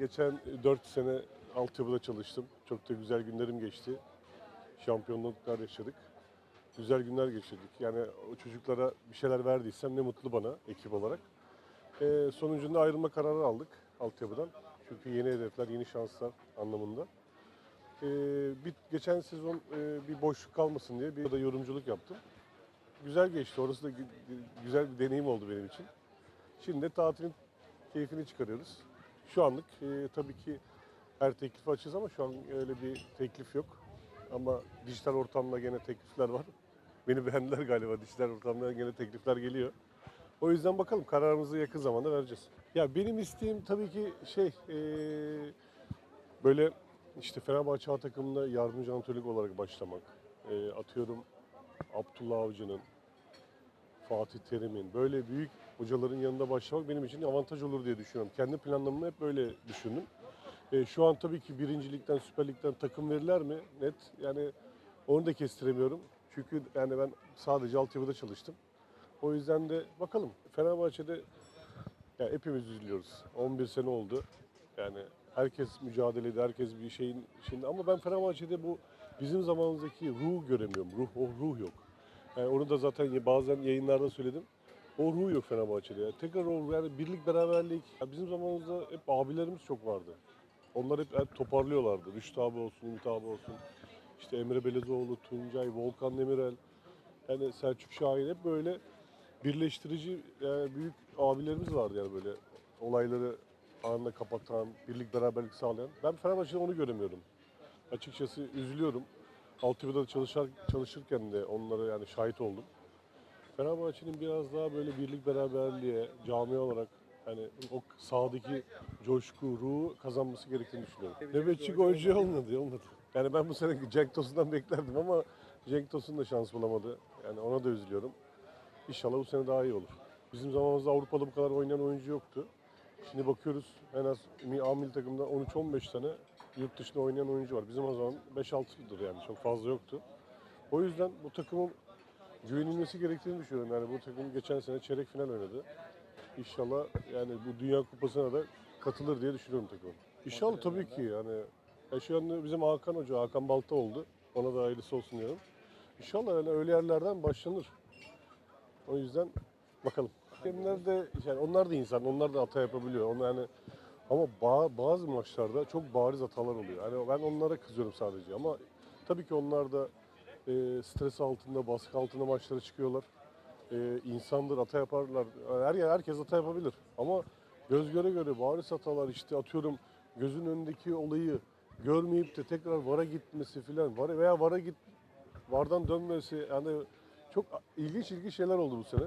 geçen 4 sene altyapıda çalıştım. Çok da güzel günlerim geçti. Şampiyonluklar yaşadık. Güzel günler geçirdik. Yani o çocuklara bir şeyler verdiysem ne mutlu bana ekip olarak. Ee, sonucunda ayrılma kararı aldık altyapıdan. Çünkü yeni hedefler, yeni şanslar anlamında. Ee, bir, geçen sezon e, bir boşluk kalmasın diye bir da yorumculuk yaptım. Güzel geçti. Orası da gü- güzel bir deneyim oldu benim için. Şimdi de tatilin keyfini çıkarıyoruz. Şu anlık e, tabii ki her teklifi açığız ama şu an öyle bir teklif yok. Ama dijital ortamda gene teklifler var. Beni beğendiler galiba. Dijital ortamda gene teklifler geliyor. O yüzden bakalım kararımızı yakın zamanda vereceğiz. Ya benim isteğim tabii ki şey e, böyle işte Fenerbahçe A takımında yardımcı antrenörlük olarak başlamak. E, atıyorum Abdullah Avcı'nın, Fatih Terim'in böyle büyük hocaların yanında başlamak benim için avantaj olur diye düşünüyorum. Kendi planlamamı hep böyle düşündüm. E, şu an tabii ki birincilikten, Süper Lig'den takım verirler mi? Net. Yani onu da kestiremiyorum. Çünkü yani ben sadece altyapıda çalıştım. O yüzden de bakalım. Fenerbahçe'de ya hepimiz üzülüyoruz. 11 sene oldu. Yani herkes mücadelede, herkes bir şeyin içinde. Ama ben Fenerbahçe'de bu bizim zamanımızdaki ruhu göremiyorum. Ruh, o ruh yok. Yani onu da zaten bazen yayınlarda söyledim. O ruh yok Fenerbahçe'de. Yani tekrar o yani birlik beraberlik. Ya bizim zamanımızda hep abilerimiz çok vardı. Onlar hep, hep toparlıyorlardı. Rüştü abi olsun, Ümit abi olsun. İşte Emre Belezoğlu, Tuncay, Volkan Demirel. Yani Selçuk Şahin hep böyle birleştirici yani büyük abilerimiz vardı yani böyle olayları anında kapatan, birlik beraberlik sağlayan. Ben Fenerbahçe'de onu göremiyorum. Açıkçası üzülüyorum. Altyapıda çalışır, çalışırken de onlara yani şahit oldum. Fenerbahçe'nin biraz daha böyle birlik beraberliğe, cami olarak hani o sahadaki coşku, ruhu kazanması gerektiğini düşünüyorum. Nöbetçi golcü olmadı, olmadı. Yani ben bu sene Cenk Tosun'dan beklerdim ama Cenk Tosun da şans bulamadı. Yani ona da üzülüyorum. İnşallah bu sene daha iyi olur. Bizim zamanımızda Avrupa'da bu kadar oynayan oyuncu yoktu. Şimdi bakıyoruz en az A milli takımda 13-15 tane yurt dışında oynayan oyuncu var. Bizim o zaman 5-6'dır yani çok fazla yoktu. O yüzden bu takımın güvenilmesi gerektiğini düşünüyorum. Yani bu takım geçen sene çeyrek final oynadı. İnşallah yani bu Dünya Kupası'na da katılır diye düşünüyorum takım. İnşallah tabii ki yani. Ya şu anda bizim Hakan Hoca, Hakan Balta oldu. Ona da hayırlısı olsun diyorum. İnşallah yani öyle yerlerden başlanır. O yüzden bakalım. Hakemler de yani onlar da insan, onlar da hata yapabiliyor. Onlar yani ama ba- bazı maçlarda çok bariz hatalar oluyor. Yani ben onlara kızıyorum sadece ama tabii ki onlar da e, stres altında, baskı altında maçlara çıkıyorlar. E, insandır, hata yaparlar. Her yer herkes hata yapabilir. Ama göz göre göre bariz hatalar işte atıyorum gözün önündeki olayı görmeyip de tekrar VAR'a gitmesi filan var veya VAR'a git VAR'dan dönmesi yani çok ilginç ilginç şeyler oldu bu sene.